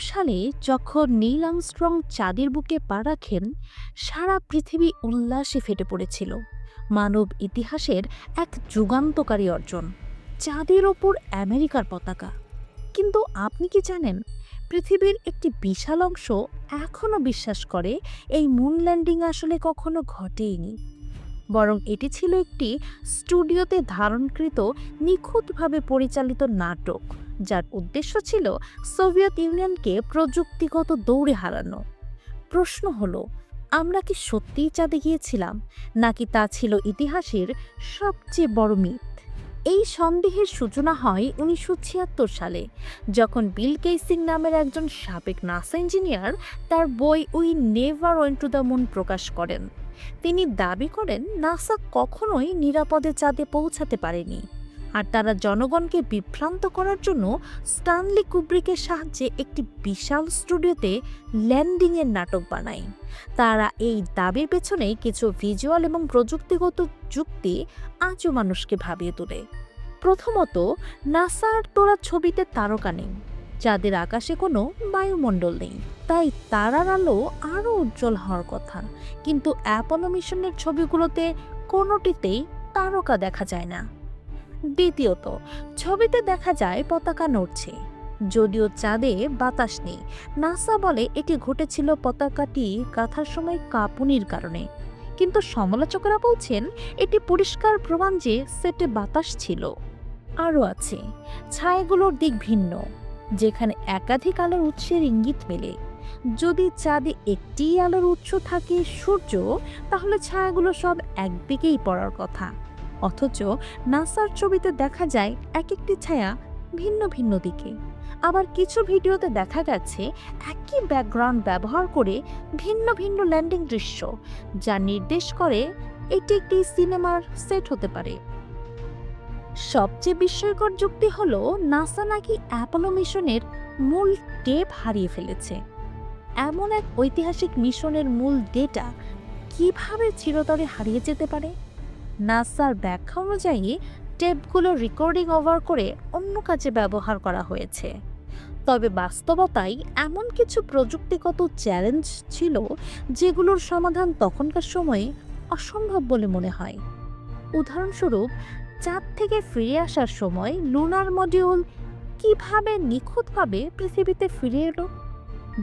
সালে যখন Neil Armstrong চাঁদের বুকে পা রাখেন, সারা পৃথিবী উল্লাসে ফেটে পড়েছিল। মানব ইতিহাসের এক যুগান্তকারী অর্জন, চাঁদের ওপর আমেরিকার পতাকা। কিন্তু আপনি কি জানেন, পৃথিবীর একটি বিশাল অংশ এখনও বিশ্বাস করে এই মুন ল্যান্ডিং আসলে কখনো ঘটেইনি। বরং এটি ছিল একটি স্টুডিওতে ধারণকৃত নিখুঁতভাবে পরিচালিত নাটক। যার উদ্দেশ্য ছিল সোভিয়েত ইউনিয়নকে প্রযুক্তিগত দৌড়ে হারানো। প্রশ্ন হলো, আমরা কি সত্যিই চাঁদে গিয়েছিলাম, নাকি তা ছিল ইতিহাসের সবচেয়ে বড় মিথ? এই সন্দেহের সূচনা হয় উনিশশো ছিয়াত্তর সালে, যখন বিল কেসিং নামের একজন সাবেক নাসা ইঞ্জিনিয়ার তার বই We Never Went to the Moon প্রকাশ করেন। তিনি দাবি করেন, নাসা কখনোই নিরাপদে চাঁদে পৌঁছাতে পারেনি। আর তারা জনগণকে বিভ্রান্ত করার জন্য স্টানলি কুব্রিকের সাহায্যে একটি বিশাল স্টুডিওতে ল্যান্ডিংয়ের নাটক বানায়। তারা এই দাবির পেছনে কিছু ভিজুয়াল এবং প্রযুক্তিগত যুক্তি আজও মানুষকে ভাবিয়ে তোলে। প্রথমত, নাসার তোলা ছবিতে তারকা নেই, যাদের আকাশে কোনো বায়ুমণ্ডল নেই। তাই তারার আলো আরও উজ্জ্বল হওয়ার কথা। কিন্তু অ্যাপোলো মিশনের ছবিগুলোতে কোনোটিতেই তারকা দেখা যায় না। দ্বিতীয়ত, ছবিতে দেখা যায় পতাকা নড়ছে। যদিও চাঁদে বাতাস নেই, নাসা বলে এটি ঘটেছিল পতাকাটি গাঁথার সময় কাঁপুনির কারণে। কিন্তু সমালোচকরা বলছেন, এটি পরিষ্কার প্রমাণ যে সেটে বাতাস ছিল। আরও আছে, ছায়াগুলোর দিক ভিন্ন, যেখানে একাধিক আলোর উৎসের ইঙ্গিত মেলে। যদি চাঁদে একটি আলোর উৎস থাকে সূর্য, তাহলে ছায়াগুলো সব একদিকেই পড়ার কথা। অথচ নাসার ছবিতে দেখা যায় এক একটি ছায়া ভিন্ন ভিন্ন দিকে। আবার কিছু ভিডিওতে দেখা গেছে একই ব্যাকগ্রাউন্ড ব্যবহার করে ভিন্ন ভিন্ন ল্যান্ডিং দৃশ্য, যা নির্দেশ করে এটি একটি সিনেমার সেট হতে পারে। সবচেয়ে বিস্ময়কর যুক্তি হলো, নাসা নাকি অ্যাপোলো মিশনের মূল টেপ হারিয়ে ফেলেছে। এমন এক ঐতিহাসিক মিশনের মূল ডেটা কীভাবে চিরতরে হারিয়ে যেতে পারে? নাসার ব্যাখ্যা অনুযায়ী, টেপগুলো রেকর্ডিং ওভার করে অন্য কাজে ব্যবহার করা হয়েছে। তবে বাস্তবতায় এমন কিছু প্রযুক্তিগত চ্যালেঞ্জ ছিল যেগুলোর সমাধান তখনকার সময়ে অসম্ভব বলে মনে হয়। উদাহরণস্বরূপ, চাঁদ থেকে ফিরে আসার সময় লুনার মডিউল কীভাবে নিখুঁতভাবে পৃথিবীতে ফিরে এলো?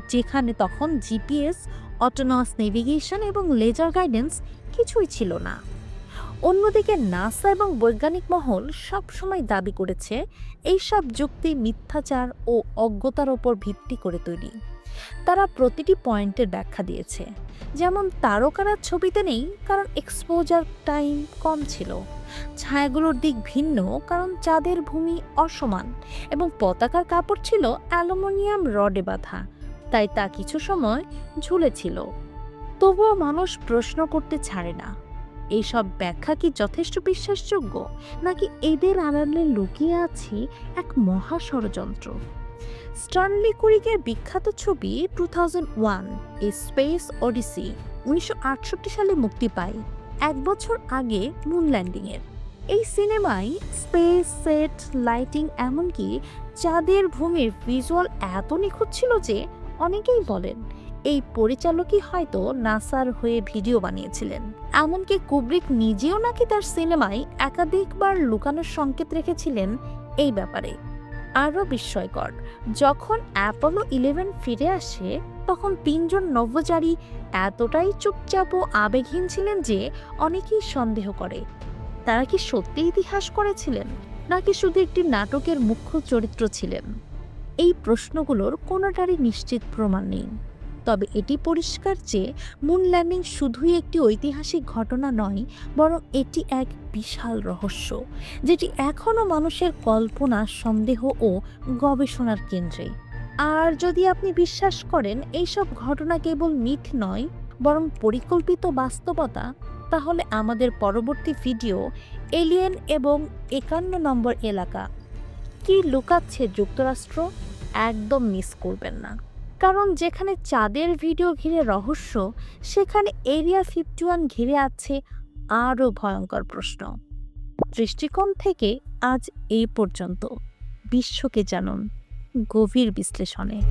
যেখানে তখন জিপিএস অটোনমাস নেভিগেশন এবং লেজার গাইডেন্স কিছুই ছিল না। অন্যদিকে নাসা এবং বৈজ্ঞানিক মহল সবসময় দাবি করেছে এইসব যুক্তি মিথ্যাচার ও অজ্ঞতার ওপর ভিত্তি করে তৈরি। তারা প্রতিটি পয়েন্টের ব্যাখ্যা দিয়েছে। যেমন তারকারা ছবিতে নেই, কারণ এক্সপোজার টাইম কম ছিল। ছায়াগুলোর দিক ভিন্ন, কারণ চাঁদের ভূমি অসমান এবং পতাকার কাপড় ছিল অ্যালুমিনিয়াম রডে বাঁধা, তাই তা কিছু সময় ঝুলেছিল তবুও মানুষ প্রশ্ন করতে ছাড়ে না। এইসব ব্যাখ্যা কি যথেষ্ট বিশ্বাসযোগ্য? নাকি এদের আড়ালে লুকিয়ে আছে এক মহা ষড়যন্ত্র? স্টার্নলি কুরিকের বিখ্যাত ছবি two thousand one A Space Odyssey উনিশশো আটষট্টি সালে মুক্তি পায়, এক বছর আগে মুন ল্যান্ডিংয়ের। এই সিনেমায় স্পেস, সেট, লাইটিং এমনকি চাঁদের ভূমির ভিজুয়াল এত নিখুঁত ছিল যে অনেকেই বলেন এই পরিচালকই হয়তো নাসার হয়ে ভিডিও বানিয়েছিলেন। এমনকি কুব্রিক নিজেও নাকি তার সিনেমায় একাধিকবার লুকানোর সংকেত রেখেছিলেন এই ব্যাপারে। আরও বিস্ময়কর, যখন অ্যাপোলো ইলেভেন ফিরে আসে, তখন তিনজন নভোচারী এতটাই চুপচাপ ও আবেগহীন ছিলেন যে অনেকেই সন্দেহ করে। তারা কি সত্যি ইতিহাস করেছিলেন, নাকি শুধু একটি নাটকের মুখ্য চরিত্র ছিলেন? এই প্রশ্নগুলোর কোনোটারই নিশ্চিত প্রমাণ নেই। তবে এটি পরিষ্কার যে মুন ল্যান্ডিং শুধুই একটি ঐতিহাসিক ঘটনা নয়, বরং এটি এক বিশাল রহস্য, যেটি এখনও মানুষের কল্পনা, সন্দেহ ও গবেষণার কেন্দ্রে। আর যদি আপনি বিশ্বাস করেন এইসব ঘটনা কেবল মিথ নয়, বরং পরিকল্পিত বাস্তবতা, তাহলে আমাদের পরবর্তী ভিডিও এলিয়েন এবং একান্ন নম্বর এলাকা। কি লুকাচ্ছে যুক্তরাষ্ট্র? একদম মিস করবেন না। কারণ যেখানে চাঁদের ভিডিও ঘিরে রহস্য, সেখানে এরিয়া ফিফটি ওয়ান ঘিরে আছে আরও ভয়ঙ্কর প্রশ্ন। দৃষ্টিকোণ থেকে আজ এই পর্যন্ত। বিশ্বকে জানুন গভীর বিশ্লেষণে।